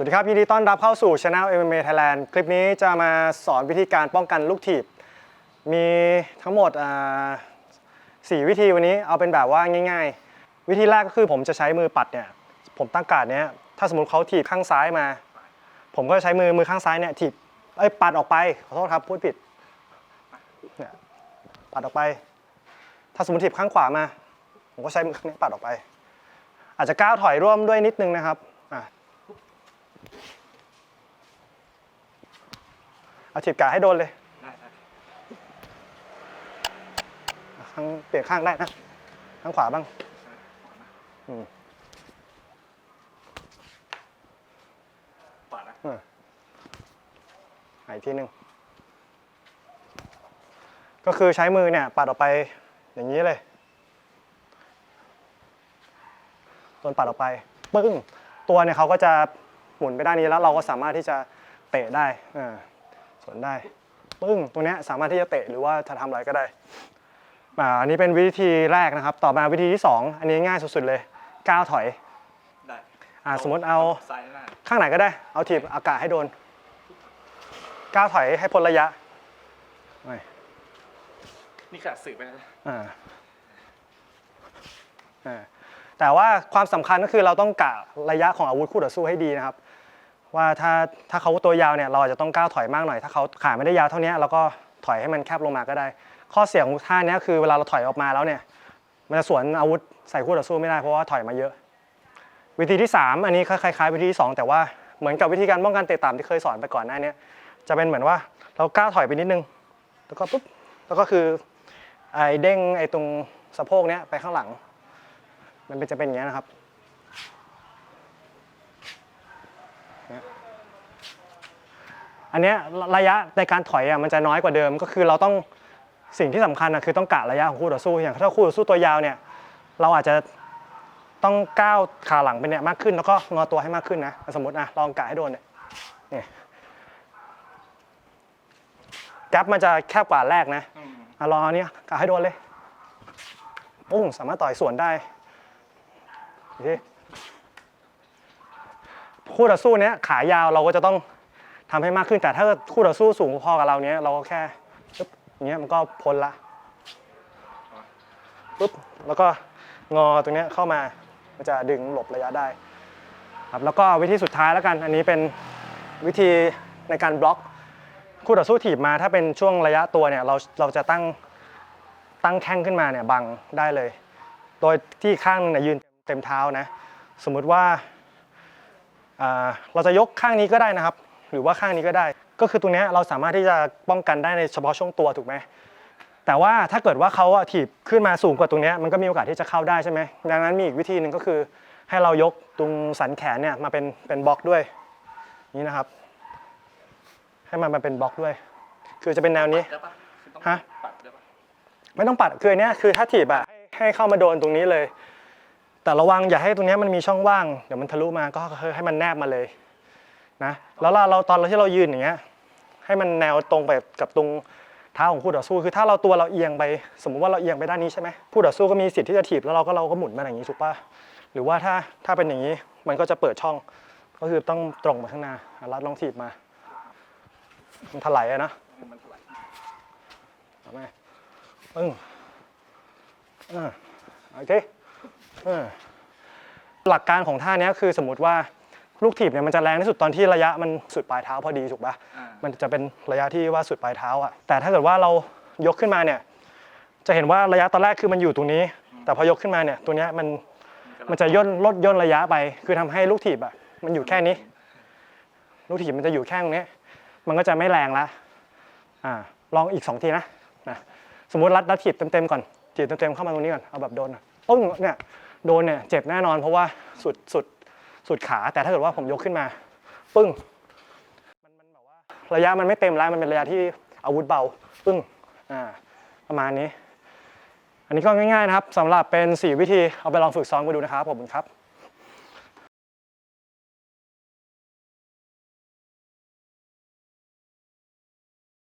วัสดีครับ ยินดีต้อนรับเข้าสู่ Channel MMA Thailand คลิปนี้จะมาสอนวิธีการป้องกันลูกถีบ มีทั้งหมดสี่วิธีวันนี้เอาเป็นแบบว่าง่าย ๆ วิธีแรกก็คือผมจะใช้มือปัดเนี่ยผมตั้งการ์ดเนี้ยถ้าสมมติเขาถีบข้างซ้ายมา ผมก็ใช้มือมือข้างซ้ายเนี่ยถีบเอ้ยปัดออกไปขอโทษครับพูดผิดเนี่ยปัดออกไป ถ้าสมมติถีบข้างขวามา ผมก็ใช้มือข้างนี้ปัดออกไป อาจจะก้าวถอยร่วมด้วยนิดนึงนะครับอะ เอาถีบกาให้โดนเลยข้างเปลี่ยนข้างได้นะข้างขวาบ้างอืมปาดนะหาอีกทีหนึ่งก็คือใช้มือเนี่ยปัดออกไปอย่างนี้เลยโดนปัดออกไปปึ้งตัวเนี่ยเขาก็จะหมุนไปด้านนี้แล้วเราก็สามารถที่จะเตะได้อ่าส วนได้ปึ้งตรงเนี้ยสามารถที่จะเตะหรือว่าจะทำอะไรก็ได้อ่าอันนี้เป็นวิธีแรกนะครับ ต่อมาวิธีที่สองอันนี้ง่ายสุดๆเลยก้าวถอยได้อ่าสมมติเอาซ้ายหน้าข้างไหนก็ได้ เอาถีบอากาศให้โดนก้าวถอยให้พ้นระยะไม่นี่ขาดสื่อไปนะอ่าอ่าแต่ว่าความสำคัญก็คือเราต้องกะระยะของอาวุธคู่ต่อสู้ให้ดีนะครับ ว่าถ้าถ้าเขาตัวยาวเนี่ยเราอาจจะต้องก้าวถอยมากหน่อย ถ้าเขาขาไม่ได้ยาวเท่านี้เราก็ถอยให้มันแคบลงมาก็ได้ ข้อเสียของท่าเนี้ยคือเวลาเราถอยออกมาแล้วเนี่ยมันจะสวนอาวุธใส่คู่ต่อสู้ไม่ได้เพราะว่าถอยมาเยอะ วิธีที่ 3 อันนี้คล้ายๆวิธีที่ 2 แต่ว่าเหมือนกับวิธีการป้องกันเตะต่ำที่เคยสอนไปก่อนหน้านี้จะเป็นเหมือนว่าเราก้าวถอยไปนิดนึง แล้วก็ปุ๊บแล้วก็คือไอ้เด้งไอ้ตรงสะโพกเนี้ยไปข้างหลัง มันเป็นจะเป็นอย่างนี้นะครับ เนี่ยอันเนี้ยระยะในการถอยอะมันจะน้อยกว่าเดิมก็คือเราต้องสิ่งที่สำคัญนะคือต้องกะระยะของคู่ต่อสู้อย่างถ้าคู่ต่อสู้ตัวยาวเนี่ยเราอาจจะต้องก้าวขาหลังไปเนี่ยมากขึ้นแล้วก็งอตัวให้มากขึ้นนะสมมตินะลองกะให้โดนเนี่ยนี่แกปมันจะแคบกว่าแรกนะอืมอะลองอันนี้กะให้โดนเลยปุ้งสามารถต่อยสวนได้ที คู่ต่อสู้เนี้ยขายาวเราก็จะต้องทำให้มากขึ้นแต่ถ้าคู่ต่อสู้สูงพอกับเราเนี้ยเราก็แค่ปึ๊บเงี้ยมันก็พ้นละปุ๊บแล้วก็งอตรงเนี้ยเข้ามามันจะดึงหลบระยะได้ครับแล้วก็วิธีสุดท้ายแล้วกัน อันนี้เป็นวิธีในการบล็อก คู่ต่อสู้ถีบมาถ้าเป็นช่วงระยะตัวเนี่ยเราเราจะตั้งตั้งแข้งขึ้นมาเนี่ยบังได้เลย โดยที่ข้างนึงเนี่ยยืนเต็มเท้านะ สมมุติว่า เราจะยกข้างนี้ก็ได้นะครับ หรือว่าข้างนี้ก็ได้ ก็คือตรงเนี้ยเราสามารถที่จะป้องกันได้ในเฉพาะช่วงตัวถูกไหมแต่ว่าถ้าเกิดว่าเขาอะถีบขึ้นมาสูงกว่าตรงเนี้ยมันก็มีโอกาสที่จะเข้าได้ใช่ไหมดังนั้นมีอีกวิธีหนึ่งก็คือ ให้เรายกตรงสันแขนเนี่ยมาเป็นเป็นบล็อกด้วยนี่นะครับ ให้มันมาเป็นบล็อกด้วย คือจะเป็นแนวนี้ได้ปะคือต้องฮะปัดได้ปะไม่ต้องปัดคืออันเนี้ยคือถ้าถีบอะให้ให้เข้ามาโดนตรงนี้เลย แต่ระวังอย่าให้ตรงนี้มันมีช่องว่างเดี๋ยวมันทะลุมาก็ให้มันแนบมาเลยนะแล้วเราตอนเราที่เรายืนอย่างเงี้ยให้มันแนวตรงไปกับตรงเท้าของคู่ต่อสู้คือถ้าเราตัวเราเอียงไป สมมุติว่าเราเอียงไปด้านนี้ใช่ไหมคู่ต่อสู้ก็มีสิทธิ์ที่จะถีบแล้วเราก็เราก็หมุนมาอย่างนี้ถูกปะหรือว่าถ้าถ้าเป็นอย่างนี้มันก็จะเปิดช่อง ก็คือต้องตรงไปข้างหน้ารัดลองถีบมามันถลายอะนะมันถลายเอาไมปึ้งอ่าโอเค อ่าหลักการของท่าเนี้ยคือสมมติว่าลูกถีบเนี่ยมันจะแรงที่สุดตอนที่ระยะมันสุดปลายเท้าพอดีถูกปะอ่ามันจะเป็นระยะที่ว่าสุดปลายเท้าอะแต่ถ้าเกิดว่าเรายกขึ้นมาเนี่ย จะเห็นว่าระยะตอนแรกคือมันอยู่ตรงนี้ แต่พอยกขึ้นมาเนี่ยตัวเนี้ยมันมันจะย่นลดย่นระยะไป คือทำให้ลูกถีบอะมันอยู่แค่นี้ ลูกถีบมันจะอยู่แค่ตรงนี้ มันก็จะไม่แรงละอ่า ลองอีกสองทีนะนะ สมมติรัดรัดถีบเต็มๆก่อนถีบเต็มๆเข้ามาตรงนี้ก่อน เอาแบบโดนอะปึ้งเนี่ย โดนเนี่ยเจ็บแน่นอนเพราะว่าสุดสุดสุดขา แต่ถ้าเกิดว่าผมยกขึ้นมา ปึ้งมันมันแบบว่าระยะมันไม่เต็มแล้วมันเป็นระยะที่อาวุธเบา ปึ้งอ่าประมาณนี้ อันนี้ก็ง่ายๆนะครับสำหรับเป็น 4 วิธีเอาไปลองฝึกซ้อมกันดูนะครับผมครับ